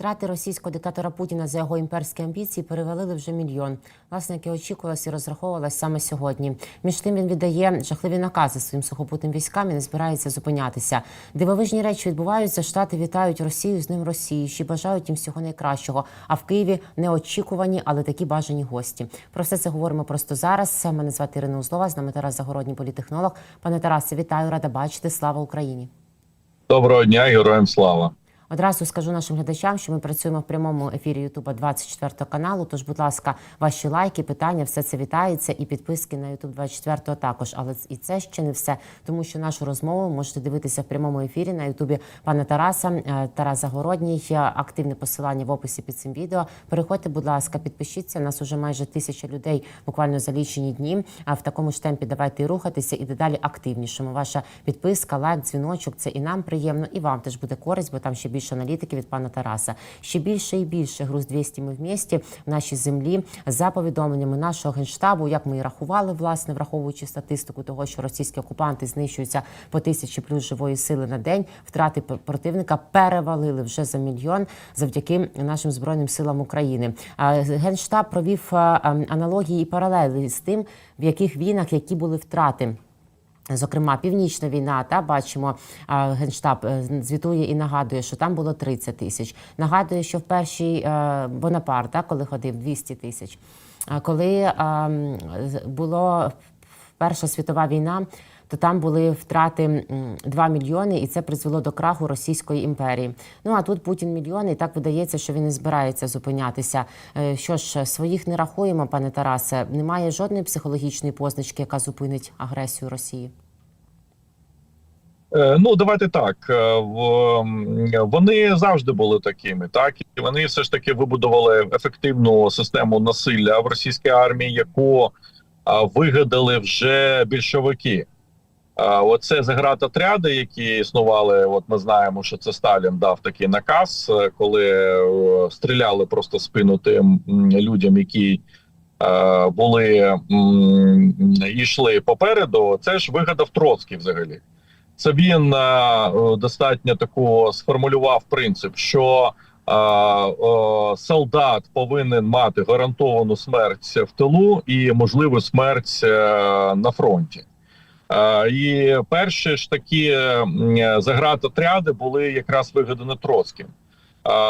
Втрати російського диктатора Путіна за його імперські амбіції перевалили вже мільйон. Власне, яке очікувалось і розраховувалось саме сьогодні. Між тим він віддає жахливі накази своїм сухопутним військам і не збирається зупинятися. Дивовижні речі відбуваються. Штати вітають Росію з ним Росії, ще бажають їм всього найкращого. А в Києві неочікувані, але такі бажані гості. Про все це говоримо просто зараз. Мене звати Ірина Узлова, з нами Тарас Загородній політехнолог. Пане Тарасе, вітаю, рада бачити. Слава Україні. Доброго дня, героям слава. Одразу скажу нашим глядачам, що ми працюємо в прямому ефірі Ютуба 24 каналу. Тож, будь ласка, ваші лайки, питання, все це вітається, і підписки на Ютуб 24 також. Але і це ще не все, тому що нашу розмову можете дивитися в прямому ефірі на Ютубі пана Тараса. Е, Тарас Загородній. Е, Активне посилання в описі під цим відео. Переходьте, будь ласка, підпишіться. Нас уже майже тисяча людей буквально за лічені дні. А в такому ж темпі давайте рухатися і дедалі активнішими. Ваша підписка, лайк, дзвіночок це і нам приємно, і вам теж буде користь, бо там ще більше аналітики від пана Тараса. Ще більше і більше груз 200 ми в місті в нашій землі за повідомленнями нашого генштабу, як ми і рахували, власне, враховуючи статистику того, що російські окупанти знищуються по тисячі плюс живої сили на день. Втрати противника перевалили вже за мільйон завдяки нашим збройним силам України. А Генштаб провів а, а, аналогії і паралелі з тим, в яких війнах які були втрати. Зокрема, північна війна, та бачимо, генштаб е, звітує і нагадує, що там було 30 тисяч. Нагадує, що в першій е, Бонапарт, та, коли ходив 200 тисяч. Коли а, м, з- було Перша світова війна, то там були втрати м, 2 мільйони, і це призвело до краху Російської імперії. Ну а тут Путін мільйони, і так видається, що він не збирається зупинятися. Е, Що ж, своїх не рахуємо, пане Тарасе. Немає жодної психологічної позначки, яка зупинить агресію Росії. Е, Ну давайте так. е, Вони завжди були такими, так і вони все ж таки вибудували ефективну систему насилля в російській армії, яку вигадали вже більшовики. Оце заградотряди, які існували. От ми знаємо, що це Сталін дав такий наказ, е, коли стріляли просто спину тим людям, які були йшли попереду. Це ж вигадав Троцький взагалі. Це він е, е, достатньо такого сформулював принцип, що е, солдат повинен мати гарантовану смерть в тилу і можливу смерть на фронті. І перші ж такі заградотряди були якраз вигадані Троцьким.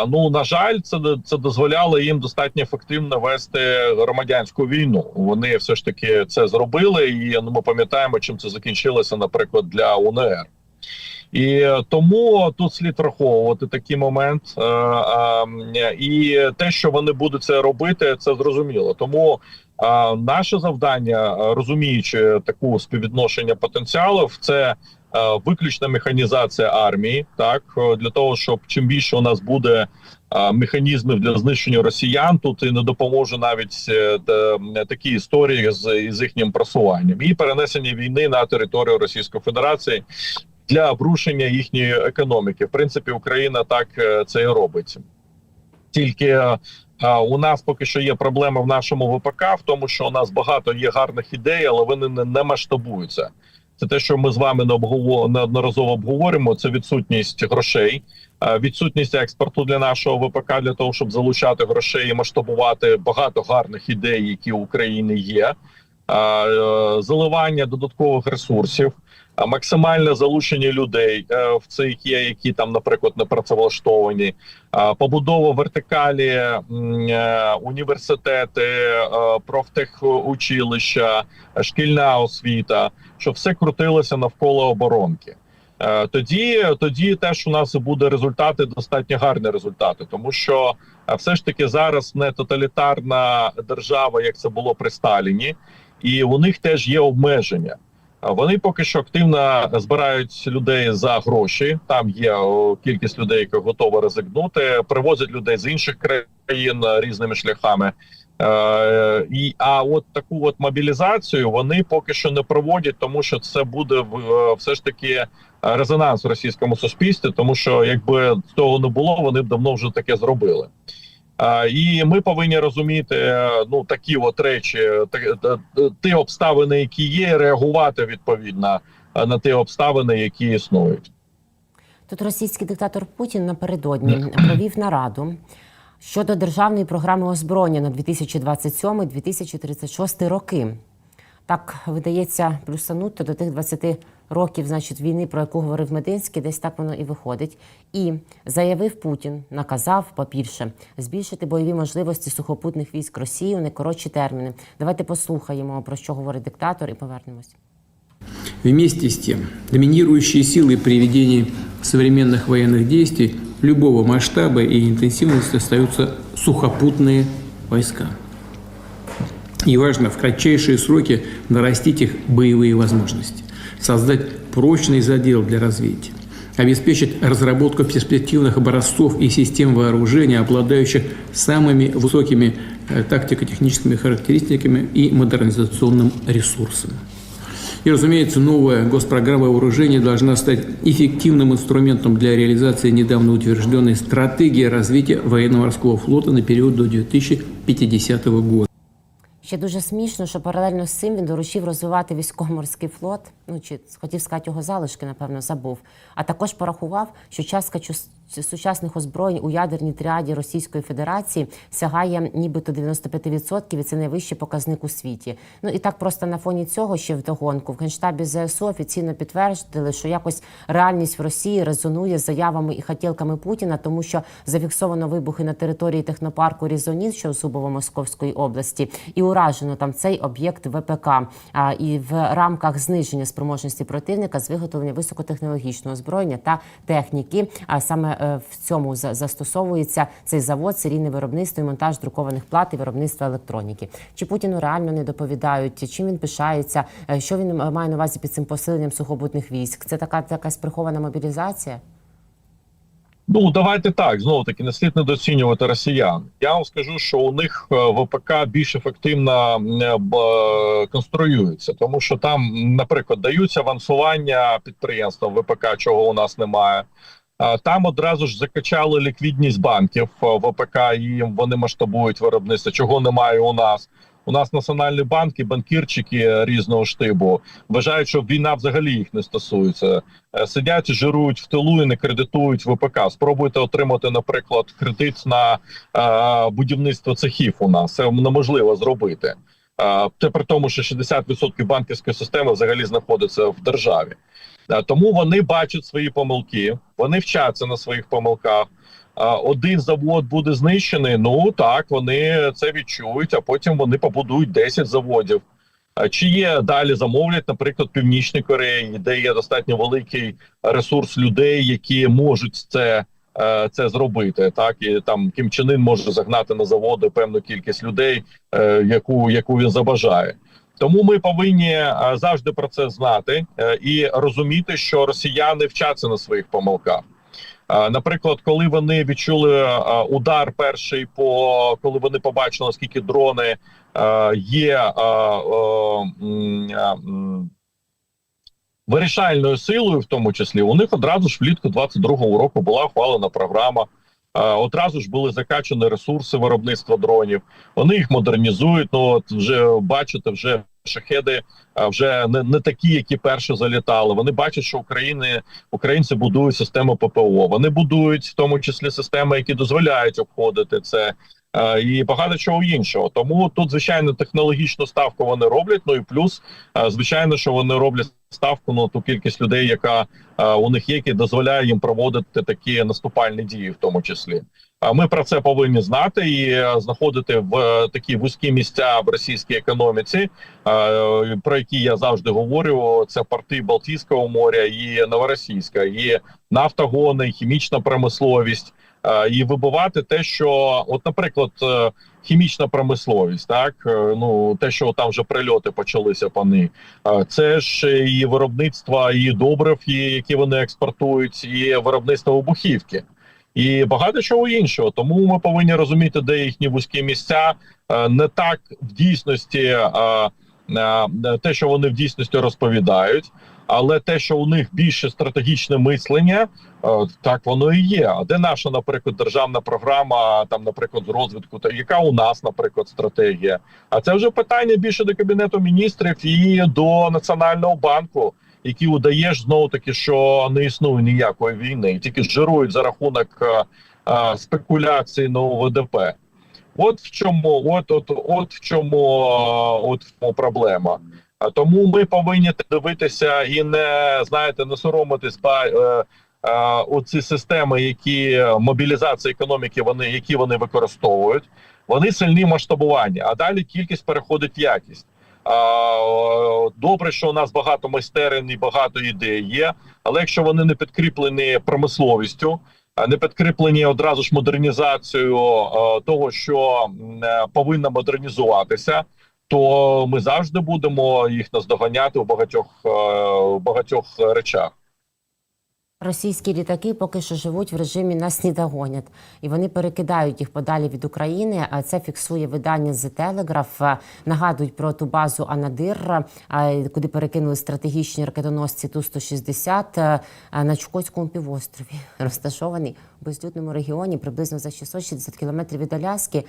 Ну на жаль, це це дозволяло їм достатньо ефективно вести громадянську війну. Вони все ж таки це зробили, і ну, ми пам'ятаємо, чим це закінчилося, наприклад, для УНР. І тому тут слід враховувати такий момент, Е, і те, що вони будуть це робити, це зрозуміло. Тому наше завдання, розуміючи таку співвідношення потенціалів, це виключна механізація армії, так е, для того, щоб чим більше у нас буде е, механізмів для знищення росіян, тут і не допоможе навіть е, такі історії з, з їхнім просуванням і перенесення війни на територію Російської Федерації для обрушення їхньої економіки. В принципі, Україна так е, це і робить. Тільки е, у нас поки що є проблема в нашому ВПК, в тому, що у нас багато є гарних ідей, але вони не, не масштабуються. Це те, що ми з вами не обгово- неодноразово обговорюємо. Це відсутність грошей, е, відсутність експорту для нашого ВПК для того, щоб залучати грошей і масштабувати багато гарних ідей, які у України є. Е, е, Заливання додаткових ресурсів, а максимальне залучення людей е, в цих є, які там, наприклад, не працевлаштовані, побудова вертикалі, е, університети, е, профтехучилища, е, шкільна освіта, щоб все крутилося навколо оборонки. Е, Тоді, тоді теж у нас буде результати, достатньо гарні результати, тому що е, все ж таки зараз не тоталітарна держава, як це було при Сталіні, і у них теж є обмеження. Вони поки що активно збирають людей за гроші. Там є кількість людей, які готові ризикнути, привозять людей з інших країн е, різними шляхами. Е, і а от таку от мобілізацію вони поки що не проводять, тому що це буде е, все ж таки е, резонанс в російському суспільстві, тому що якби цього не було, вони б давно вже таке зробили. І ми повинні розуміти ну такі от речі, ті обставини, які є, реагувати відповідно на ті обставини, які існують. Тут російський диктатор Путін напередодні провів нараду щодо державної програми озброєння на 2027-2036 роки. Так видається плюсанути до тих 20 років, значить, війни, про яку говорив Мединський, десь так воно і виходить. І заявив Путін, наказав, по-перше, збільшити бойові можливості сухопутних військ Росії у найкоротші терміни. Давайте послухаємо про що говорить диктатор, і повернемось. Вместе с тем, доминирующие силы при ведении современных военных действий любого масштаба и интенсивности остаются сухопутные войска. И важно в кратчайшие сроки нарастить их боевые возможности, создать прочный задел для развития, обеспечить разработку перспективных образцов и систем вооружения, обладающих самыми высокими э, тактико-техническими характеристиками и модернизационным ресурсом. И, разумеется, новая госпрограмма вооружения должна стать эффективным инструментом для реализации недавно утвержденной стратегии развития военно-морского флота на период до 2050 года. Ще дуже смішно, що паралельно з цим він доручив розвивати військово-морський флот. Ну чи хотів сказати його залишки, напевно, забув. А також порахував, що частка сучасних озброєнь у ядерній тріаді Російської Федерації сягає нібито 95%, і це найвищий показник у світі. Ну і так просто на фоні цього ще вдогонку в генштабі ЗСУ офіційно підтвердили, що якось реальність в Росії резонує з заявами і хотілками Путіна, тому що зафіксовано вибухи на території технопарку Різоніс, що у Субово-Московської області, і уражено там цей об'єкт ВПК. А і в рамках зниження спроможності противника з виготовлення високотехнологічного озброєння та техніки. А саме в цьому за- застосовується цей завод, серійне виробництво і монтаж друкованих плат і виробництво електроніки. Чи Путіну реально не доповідають, чим він пишається, е, що він має на увазі під цим посиленням сухопутних військ? Це така якась прихована мобілізація? Ну давайте так знову таки не слід недооцінювати росіян. Я вам скажу, що у них е, ВПК більш ефективно е, конструюється, тому що там, наприклад, даються авансування підприємствам ВПК, чого у нас немає. Там одразу ж закачали ліквідність банків е, ВПК, і вони масштабують виробництво, чого немає у нас. У нас національні банки, банкірчики різного штибу вважають, що війна взагалі їх не стосується. Е, Сидять, жирують в тилу і не кредитують ВПК. Спробуйте отримати, наприклад, кредит на е, будівництво цехів. У нас це неможливо зробити. Це при тому, що 60% банківської системи взагалі знаходиться в державі. Е, Тому вони бачать свої помилки, вони вчаться на своїх помилках. Е, Один завод буде знищений. Ну так вони це відчують, а потім вони побудують 10 заводів. Е, Чи є далі замовлять, наприклад, Північній Кореї, де є достатньо великий ресурс людей, які можуть це, це зробити. Так і там Кім Чен Ын може загнати на заводи певну кількість людей, яку, яку він забажає. Тому ми повинні е, завжди про це знати е, і розуміти, що росіяни вчаться на своїх помилках. Е, Наприклад, коли вони відчули удар перший, по коли вони побачили, наскільки дрони є вирішальною силою, в тому числі, у них одразу ж влітку 22-го року була ухвалена програма. Одразу ж були закачані ресурси виробництва дронів. Вони їх модернізують. Ну от вже бачите, вже шахеди вже не, не такі, які перші залітали. Вони бачать, що України українці будують систему ППО. Вони будують в тому числі системи, які дозволяють обходити це. І багато чого іншого, тому тут звичайно технологічну ставку вони роблять. Ну і плюс, звичайно, що вони роблять ставку на ту кількість людей, яка у них є, які дозволяє їм проводити такі наступальні дії, в тому числі. Ми про це повинні знати і е, знаходити в е, такі вузькі місця в російській економіці, е, про які я завжди говорю. Це порти Балтійського моря і Новоросійська, і нафтогони, хімічна промисловість. І вибивати те, що, от, наприклад, хімічна промисловість, так ну те, що там вже прильоти почалися е, це ж і виробництво і добрив, і які вони експортують, і виробництво вибухівки і багато чого іншого. Тому ми повинні розуміти, де їхні вузькі місця Е, не так в дійсності е, е, те, що вони в дійсності розповідають, але те, що у них більше стратегічне мислення, так воно і є. А де наша, наприклад, державна програма, там, наприклад, розвитку, та яка у нас, наприклад, стратегія? А це вже питання більше до кабінету міністрів і до національного банку. Які удаєш знову таки, що не існує ніякої війни, тільки жирують за рахунок е, е, спекуляцій на ОВДП. От в чому, от, от, от в чому, е, от в чому проблема. А тому ми повинні дивитися і не знаєте, не соромитись е, е, оці системи, які мобілізація економіки, вони які вони використовують. Вони сильні масштабування, а далі кількість переходить в якість. Добре, що у нас багато майстерень і багато ідей є, але якщо вони не підкріплені промисловістю, не підкріплені одразу ж модернізацією того, що е, повинна модернізуватися, то ми завжди будемо їх наздоганяти у багатьох е, багатьох речах. Російські літаки поки що живуть в режимі нас не догонять, і вони перекидають їх подалі від України. А це фіксує видання The Telegraph. Нагадують про ту базу Анадир, куди перекинули стратегічні ракетоносці Ту 160 а, на Чукотському півострові, розташований безлюдному регіоні, приблизно за 660 кілометрів від Аляски.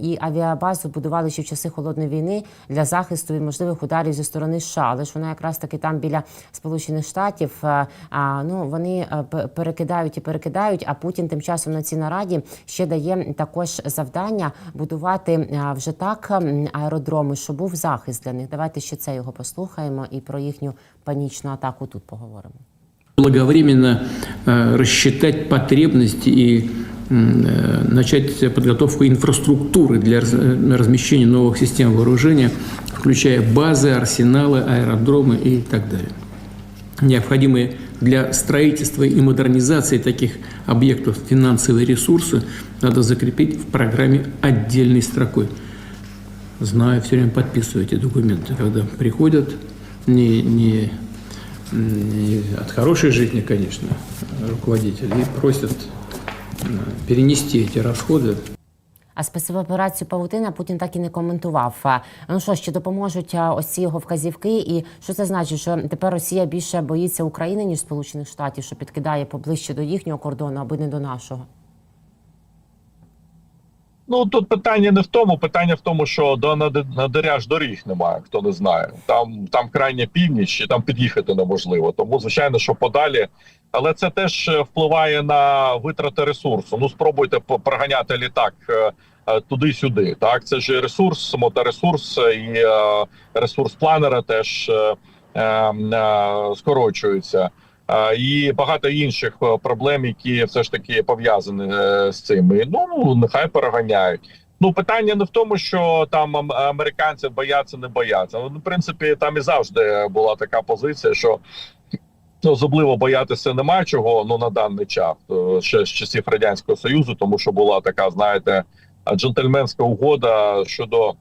І авіабазу будували ще в часи холодної війни для захисту від можливих ударів зі сторони США. Але ж вона якраз таки там біля Сполучених Штатів. А, ну вони е, перекидають і перекидають. А Путін тим часом на цій нараді ще дає також завдання будувати вже так аеродроми, щоб був захист для них. Давайте ще це його послухаємо і про їхню панічну атаку тут поговоримо. Благовременно э, рассчитать потребности и э, начать подготовку инфраструктуры для э, размещения новых систем вооружения, включая базы, арсеналы, аэродромы и так далее. Необходимые для строительства и модернизации таких объектов финансовые ресурсы надо закрепить в программе отдельной строкой. Знаю, все время подписываю эти документы, когда приходят не, не от хорошей жизни, конечно, руководители, и просят э, перенести эти расходы А спецоперацію Павутина Путін так і не коментував. А, Ну що ж, чи допоможуть а, ось ці його вказівки? І що це значить? Що тепер Росія більше боїться України ніж Сполучених Штатів, що підкидає поближче до їхнього кордону, аби не до нашого? Ну тут питання не в тому, питання в тому, що до Нади- Надиря ж доріг немає, хто не знає. Там там крайня північ, і там під'їхати неможливо. Тому звичайно, що подалі. Але це теж е, впливає на витрати ресурсу. Ну спробуйте проганяти літак е, е, туди-сюди. Так, це ж ресурс, моторесурс і ресурс планера теж е, е, е, скорочується. І багато інших е, проблем, які все ж таки пов'язані е, з цим. Ну нехай переганяють. Ну питання не в тому, що там американці бояться, не бояться. Ну, в принципі, там і завжди була така позиція, що ну, особливо боятися немає чого. Ну на даний час е, ще з часів радянського союзу, тому що була така, знаєте, джентльменська угода щодо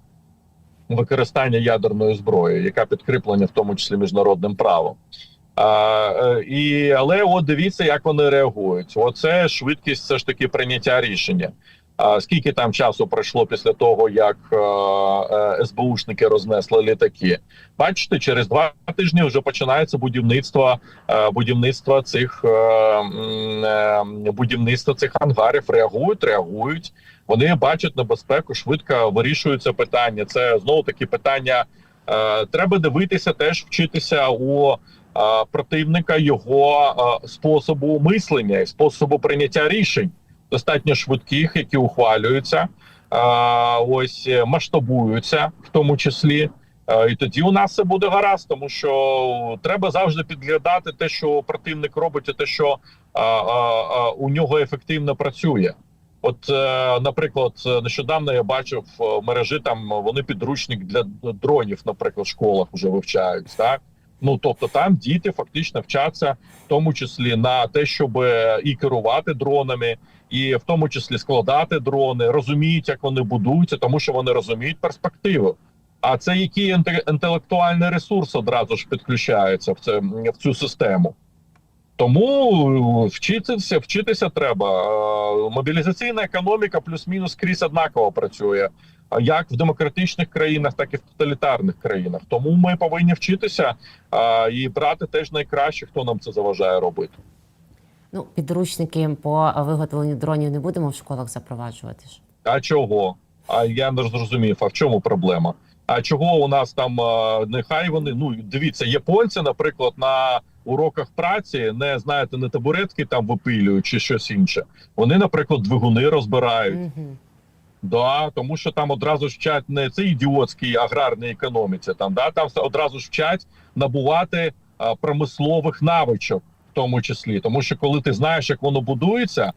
використання ядерної зброї, яка підкріплена в тому числі міжнародним правом. А, е, і, але от дивіться, як вони реагують. Оце швидкість все ж таки прийняття рішення. А, скільки там часу пройшло після того, як е, е, СБУшники рознесли літаки? Бачите, через два тижні вже починається будівництво е, будівництва цих е, е, будівництва цих ангарів. Реагують, реагують. Вони бачать небезпеку, швидко вирішуються питання. Це знову таки питання. Е, треба дивитися, теж вчитися у противника його е, способу мислення і способу прийняття рішень, достатньо швидких, які ухвалюються, е, ось е, масштабуються, в тому числі. Е, І тоді у нас все буде гаразд, тому що треба завжди підглядати те, що противник робить, і те, що а, а, у нього ефективно працює. От, е, наприклад, е, нещодавно я бачив е, в мережі там е, вони підручник для дронів, наприклад, в школах вже вивчають. Так ну тобто там діти фактично вчаться, в тому числі на те, щоб е, і керувати дронами, і в тому числі складати дрони, розуміють, як вони будуються, тому що вони розуміють перспективу. А це який інтелектуальний ресурс одразу ж підключається в це в цю систему. Тому е, вчитися, вчитися треба. Е, Мобілізаційна економіка плюс-мінус крізь однаково працює, як в демократичних країнах, так і в тоталітарних країнах. Тому ми повинні вчитися е, і брати теж найкраще, хто нам це заважає робити. Ну, підручники по виготовленню дронів не будемо в школах запроваджувати ж. А чого? А я не зрозумів, а в чому проблема? А чого у нас там нехай вони ну дивіться, японці, наприклад, на уроках праці не знаєте, не табуретки там випилюють чи щось інше. Вони, наприклад, двигуни розбирають. Мгм. Да, тому що там одразу ж вчать не це ідіотській аграрній економіці. Там да там одразу ж вчать набувати а, промислових навичок, в тому числі, тому що коли ти знаєш, як воно будується.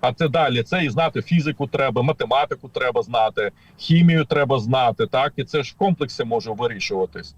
А це далі це і знати фізику треба, математику треба знати, хімію треба знати. Так і це ж в комплексі може вирішуватись.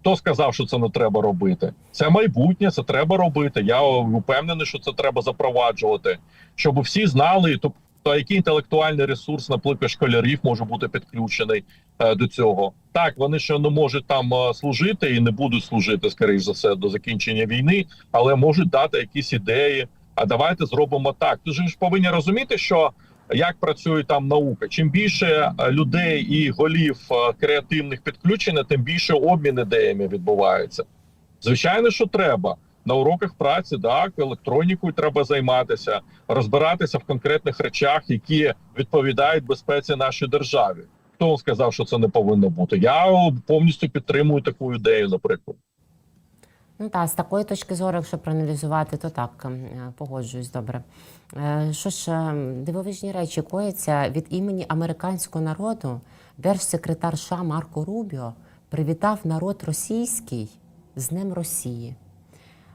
Хто сказав, що це не треба робити? Це майбутнє, це треба робити. Я впевнений, що це треба запроваджувати, щоб всі знали, тобто який інтелектуальний ресурс, наприклад, школярів може бути підключений е, до цього. Так, вони ще не можуть там е, служити і не будуть служити, скоріш за все, до закінчення війни, але можуть дати якісь ідеї. А давайте зробимо так. Ти ж повинні розуміти, що як працює там наука. Чим більше е, людей і голів е, креативних підключено, тим більше обмін ідеями відбувається. Звичайно, що треба. На уроках праці так електронікою треба займатися, розбиратися в конкретних речах, які відповідають безпеці нашій державі. Хто сказав, що це не повинно бути? Я повністю підтримую таку ідею, наприклад. Ну так, з такої точки зору, якщо проаналізувати, то так ем, е, погоджуюсь добре. Е, Що ж, ем, дивовижні речі кояться від імені американського народу. Держсекретар США Марко Рубіо привітав народ російський з Днем Росії.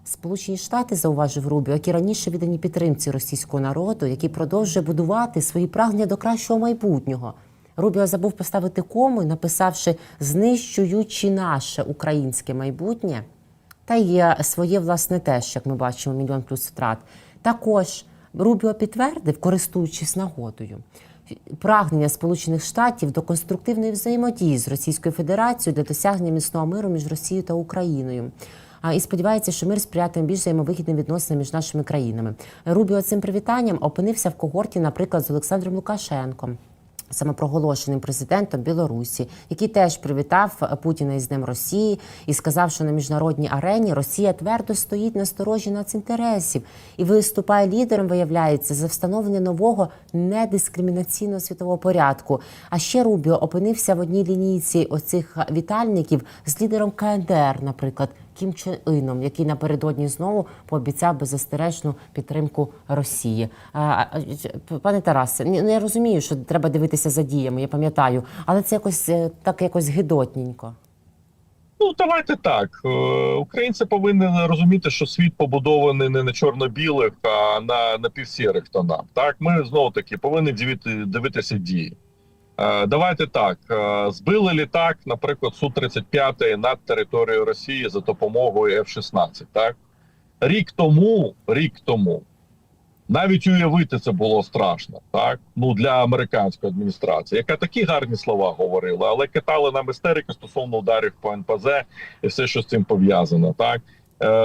Сполучені Штати, зауважив Рубіо, які раніше віддані підтримці російського народу, який продовжує будувати свої прагнення до кращого майбутнього. Рубіо забув поставити кому, написавши знищуючи наше українське майбутнє. Та є своє власне теж, як ми бачимо, мільйон плюс втрат. Також Рубіо підтвердив, користуючись нагодою, прагнення Сполучених Штатів до конструктивної взаємодії з Російською Федерацією для досягнення міцного миру між Росією та Україною. А і сподівається, що мир сприятиме більш взаємовигідним відносинам між нашими країнами. Рубіо цим привітанням опинився в когорті, наприклад, з Олександром Лукашенком самопроголошеним президентом Білорусі, який теж привітав Путіна із Днем Росії і сказав, що на міжнародній арені Росія твердо стоїть на сторожі націнтересів і виступає лідером, виявляється, за встановлення нового недискримінаційного світового порядку. А ще Рубіо опинився в одній лінійці оцих вітальників з лідером КНДР, наприклад. Кім Чен Іном, який напередодні знову пообіцяв беззастережну підтримку Росії. А, Пане Тарасе, ні, ну, розумію, що треба дивитися за діями, я пам'ятаю, але це якось е, так якось гидотненько. Ну, давайте так. Е, Українці повинні розуміти, що світ побудований не на чорно-білих, а на напівсірих тонах. Так, ми знову таки повинні дивити, дивитися дії. Е, Давайте так. е, Збили літак, наприклад, Су-35 над територією Росії за допомогою F-16. Так, рік тому, рік тому, навіть уявити це було страшно, так ну для американської адміністрації, яка такі гарні слова говорила, але катали нам істерики стосовно ударів по НПЗ і все, що з цим пов'язано. Так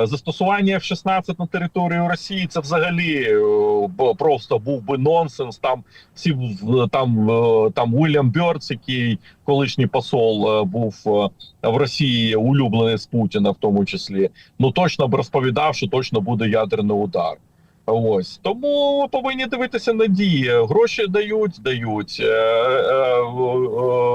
застосування F-16 на територію Росії це взагалі е, просто був би нонсенс. Там всі там е, там Уільям Бьордс, який колишній посол е, був е, в Росії, улюблений з Путіна, в тому числі, ну точно б розповідав, що точно буде ядерний удар. Ось тому повинні дивитися на дії. Гроші дають, дають, е, е,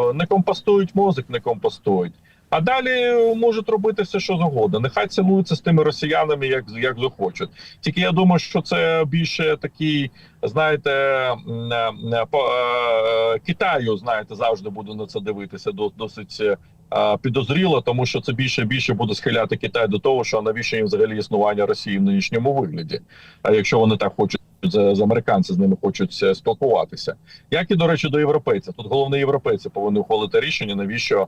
е, не компостують мозок, не компостують. А далі можуть робити все, що завгодно. Нехай цілуються з тими росіянами, як як захочуть. Тільки я думаю, що це більше такий, знаєте, по е, Китаю, знаєте, завжди буду на це дивитися до- досить е, підозріло, тому що це більше і більше буде схиляти Китай до того, що навіщо їм взагалі існування Росії в нинішньому вигляді. А якщо вони так хочуть з, з американці з ними хочуть е, спілкуватися, як і до речі, до європейців. Тут головне європейці повинні ухвалити рішення, навіщо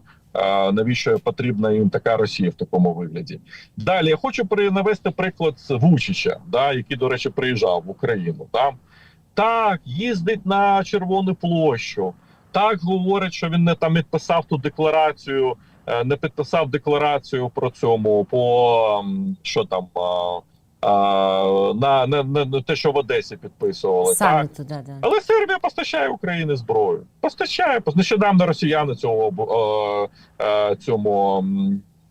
навіщо потрібна їм така Росія в такому вигляді. Далі я хочу навести приклад Вучича, да, який, до речі, приїжджав в Україну. Там так їздить на Червону площу. Так говорить, що він не там підписав ту декларацію, е, не підписав декларацію про цьому по що там. на, на, на, на те, що в Одесі підписували, так Саме туди, да. але Сербія постачає Україні зброю. Постачає Пос- нещодавно росіяни цього е, цьому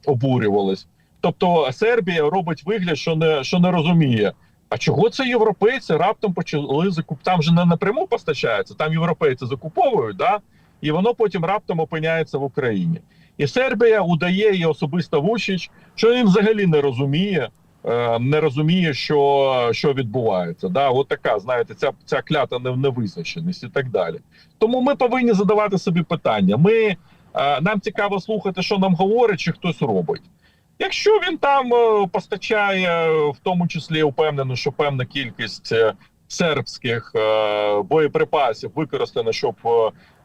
обурювались. Тобто Сербія робить вигляд, що не що не розуміє. А чого це європейці раптом почали закуп? Там же не напряму постачається, там європейці закуповують, да? і воно потім раптом опиняється в Україні. І Сербія удає і особисто Вучич, що він взагалі не розуміє, е, не розуміє, що, що відбувається. Да, от така, знаєте, ця, ця клята не- невизначеність і так далі. Тому ми повинні задавати собі питання. Ми, е, нам цікаво слухати, що нам говорить, чи хтось робить. Якщо він там е, постачає, е, в тому числі впевнено, що певна кількість е, сербських боєприпасів використана, щоб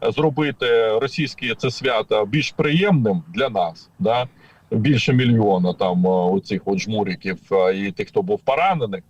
зробити російське це свято більш приємним для нас, да? більше мільйона там оцих от жмуриків і тих, хто був поранений, е,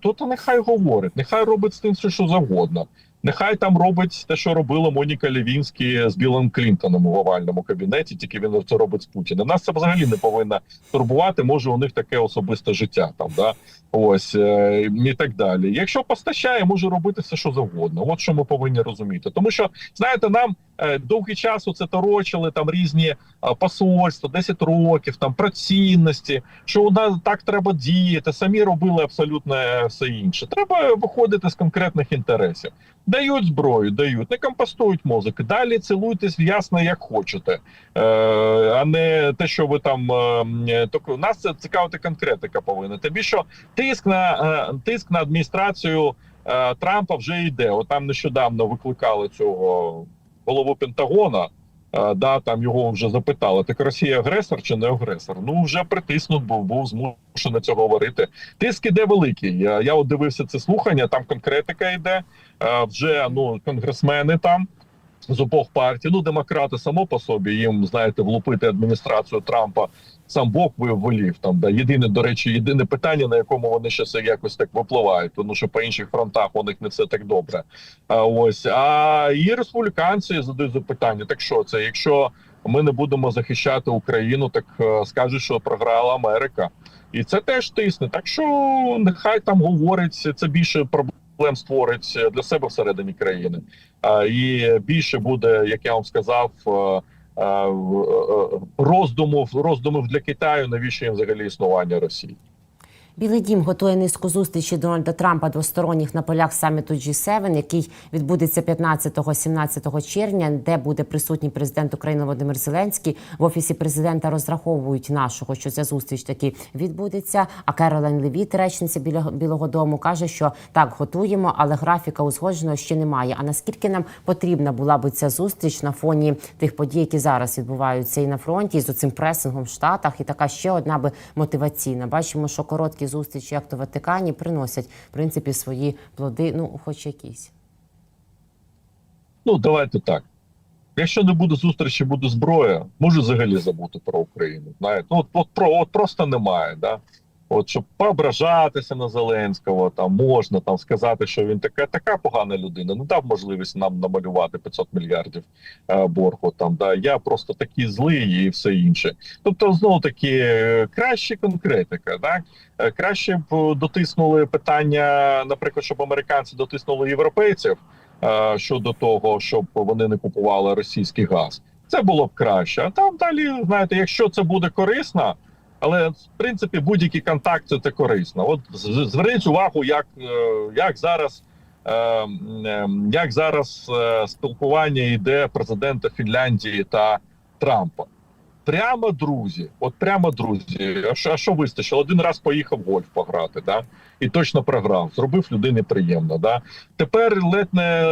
то, то нехай говорить, нехай робить з тим все, що завгодно. Нехай там робить те, що робила Моніка Лівінські з Білим Клінтоном у овальному кабінеті, тільки він це робить з Путіним. Нас це взагалі не повинно турбувати. Може, у них таке особисте життя там, да ось е, і так далі. Якщо постачає, може робити все, що завгодно. От що ми повинні розуміти. Тому що знаєте, нам довгий час це торочили там різні е, посольства, 10 років, там про цінності, що у нас так треба діяти. Самі робили абсолютно е, все інше. Треба виходити з конкретних інтересів. Дають зброю, дають, не компостують мозок. Далі цілуйтесь ясно, як хочете, е, а не те, що ви там е, так, нас це цікавити конкретика повинна. Тобі що тиск на е, тиск на адміністрацію е, Трампа вже йде. От там нещодавно викликали цього голову Пентагона. е, Да, там його вже запитали: так Росія агресор чи не агресор? Ну вже притиснут був, був змушений цього говорити. Тиск іде великий. Я, я от дивився це слухання. Там конкретика йде. Е, Вже ну конгресмени там з обох партій. Ну, демократи само по собі їм знаєте, влупити адміністрацію Трампа. Сам Бог ви- волів там. Да єдине, до речі, єдине питання, на якому вони ще все якось так випливають, тому що по інших фронтах у них не все так добре. А ось а і республіканці задають запитання: так що це? Якщо ми не будемо захищати Україну, так е, скажуть, що програла Америка, і це теж тисне. Так що нехай там говорить це більше проблем створить для себе всередині країни. І більше буде, як я вам сказав. Е, е, Роздумів роздумів для Китаю, навіщо їм взагалі існування Росії? Білий дім готує низку зустрічі Дональда Трампа двосторонніх на полях саміту G7, який відбудеться 15-17 червня, де буде присутній президент України Володимир Зеленський. В офісі президента розраховують нашого, що ця зустріч таки відбудеться. А Керолайн Левіт, речниця Біля- Білого Дому, каже, що так готуємо, але графіка узгодженого ще немає. А наскільки нам потрібна була би ця зустріч на фоні тих подій, які зараз відбуваються і на фронті, і з оцим пресингом в Штатах, і така ще одна би мотиваційна. Бачимо, що короткі зустрічі, як то в Ватикані, приносять в принципі свої плоди, ну хоч якісь. Ну давайте так. Якщо не буде зустрічі, буде зброя, може взагалі забути про Україну. Знаєте, ну от, от от просто немає. Да? От щоб поображатися на Зеленського, там можна там сказати, що він така така погана людина. Не дав можливість нам намалювати 500 мільярдів е, боргу. Там да я просто такий злий і все інше. Тобто, знову таки краще конкретика. Так Е, краще б дотиснули питання, наприклад, щоб американці дотиснули європейців е, щодо того, щоб вони не купували російський газ. Це було б краще. А там далі, знаєте, якщо це буде корисно, але в принципі будь-які контакти це корисно. От зверніть увагу, як, е, як зараз. е, е, Як зараз спілкування йде президента Фінляндії та Трампа? Прямо друзі, от прямо друзі. А що, а що вистачило? Один раз поїхав гольф пограти, да? і точно програв. Зробив людині приємно. Да? Тепер ледь не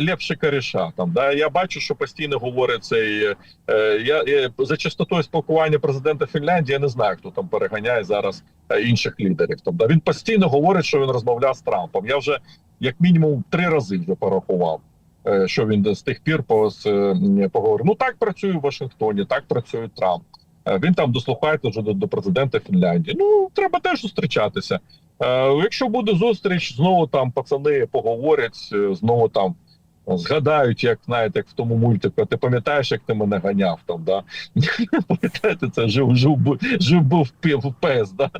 лепше коріша. Там да я бачу, що постійно говорить цей е, я, я за частотою спілкування президента Фінляндії. Я не знаю, хто там переганяє зараз е, інших лідерів. Там да він постійно говорить, що він розмовляв з Трампом. Я вже як мінімум три рази вже порахував. Е, Що він з тих пір е, поговорив. Ну так працює в Вашингтоні, так працює Трамп. Е, Він там дослухається вже до, до президента Фінляндії. Ну треба теж зустрічатися. Якщо буде зустріч, знову там пацани поговорять, знову там згадають, як знаєте, як в тому мультику. Ти пам'ятаєш, як ти мене ганяв там? Да? Пам'ятаєте, це жив, жив, жив був пі- в пес, да?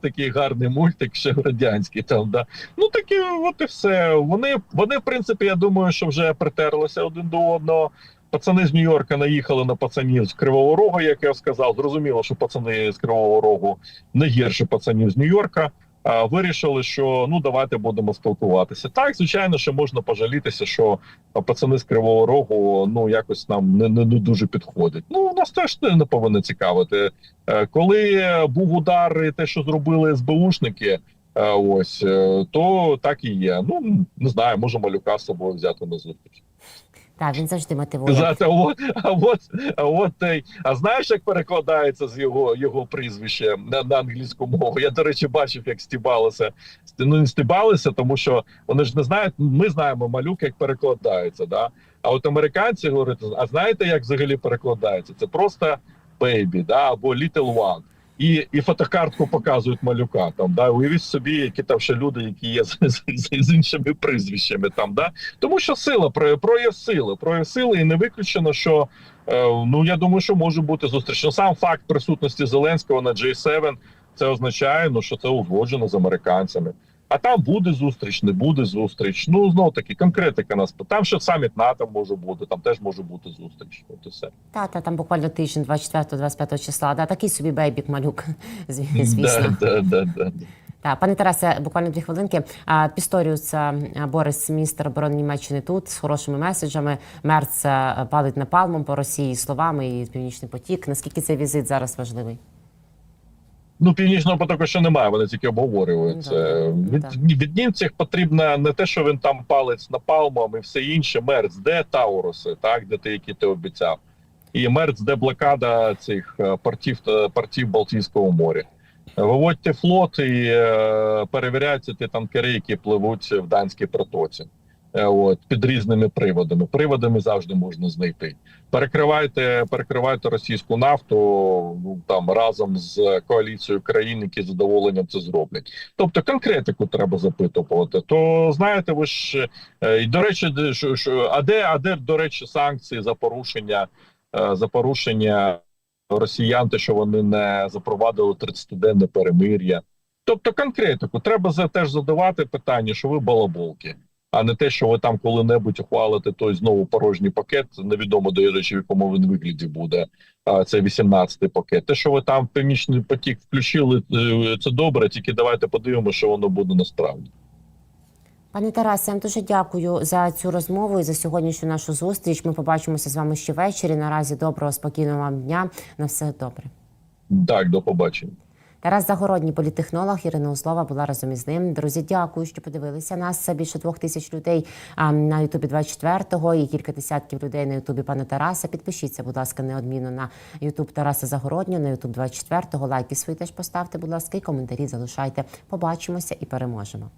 Такий гарний мультик, ще радянський там. Да? Ну такі, от і все. Вони, вони, в принципі, я думаю, що вже притерлися один до одного. Пацани з Нью-Йорка наїхали на пацанів з Кривого Рогу, як я сказав. Зрозуміло, що пацани з Кривого Рогу не гірше пацанів з Нью-Йорка. Вирішили, що ну давайте будемо спілкуватися. Так, звичайно, що можна пожалітися, що пацани з Кривого Рогу ну якось нам не, не, дуже підходять. Ну нас теж не, не повинно цікавити. Е, Коли був удар, і те, що зробили СБУшники, е, ось е, то так і є. Ну не знаю, може малюка з собою взяти на зустріч. Так, він завжди мотивує. Сказати, а от, а от, а от. А знаєш, як перекладається з його його прізвище на, на англійську мову? Я, до речі, бачив, як стібалося. Ну, не стібалися, тому що вони ж не знають. Ми знаємо малюк, як перекладається. Да? А от американці говорять, а знаєте, як взагалі перекладається? Це просто baby, да? або little one. І, і фотокартку показують малюка. Там да уявіть собі, які там ще люди, які є з, з, з, іншими прізвищами. Там да тому, що сила про- прояв сили, прояв сили, і не виключено, що е, ну я думаю, що може бути зустріч. Ну, сам факт присутності Зеленського на J7, це означає, ну що це узгоджено з американцями. А там буде зустріч, не буде зустріч. Ну знов таки конкретика нас. Там ще саміт НАТО може бути, там теж може бути зустріч. От і все. Та, та там буквально тиждень, 24-25 числа. Да, такий собі бейбік малюк, зві- звісно. Да, да, да, да. Пане Тарасе, буквально дві хвилинки. Пісторіус Борис, міністр оборони Німеччини, тут з хорошими меседжами. Мерц палить напалмом по Росії словами і Північний потік. Наскільки цей візит зараз важливий? Ну, північного потоку ще немає, вони тільки обговорюють Ну, це. да, Від, від німців потрібно не те, що він там палець напалмом і все інше. Мерц, де Тауруси, так, де ти, які ти обіцяв. І мерц, де блокада цих е, портів портів Балтійського моря. Виводьте флот і е, перевіряйте ті танкери, які пливуть в Данській протоці. Е, От під різними приводами. Приводами завжди можна знайти. Перекривайте, перекривайте російську нафту ну, там разом з коаліцією країн, які задоволенням це зроблять. Тобто конкретику треба запитувати. То знаєте, ви ж е, і до речі, що, що, а де, а де до речі, санкції за порушення е, за порушення росіян, те, що вони не запровадили 30-денне перемир'я. Тобто конкретику треба за теж задавати питання, що ви балаболки, а не те, що ви там коли-небудь ухвалите той знову порожній пакет. Невідомо до речі, в якому він вигляді буде. А це 18-й пакет. Те, що ви там північний потік включили, е, це добре. Тільки давайте подивимося, що воно буде насправді. Пане Тарасе, я вам дуже дякую за цю розмову і за сьогоднішню нашу зустріч. Ми побачимося з вами ще ввечері. Наразі доброго, спокійного вам дня. На все добре. Так, до побачення. Тарас Загородній, політехнолог Ірина Узлова була разом із ним. Друзі, дякую, що подивилися нас. Більше двох тисяч людей на Ютубі 24-го і кілька десятків людей на Ютубі пана Тараса. Підпишіться, будь ласка, неодмінно на Ютуб Тараса Загороднього, на Ютуб 24-го. Лайки свої теж поставте, будь ласка, і коментарі залишайте. Побачимося і переможемо.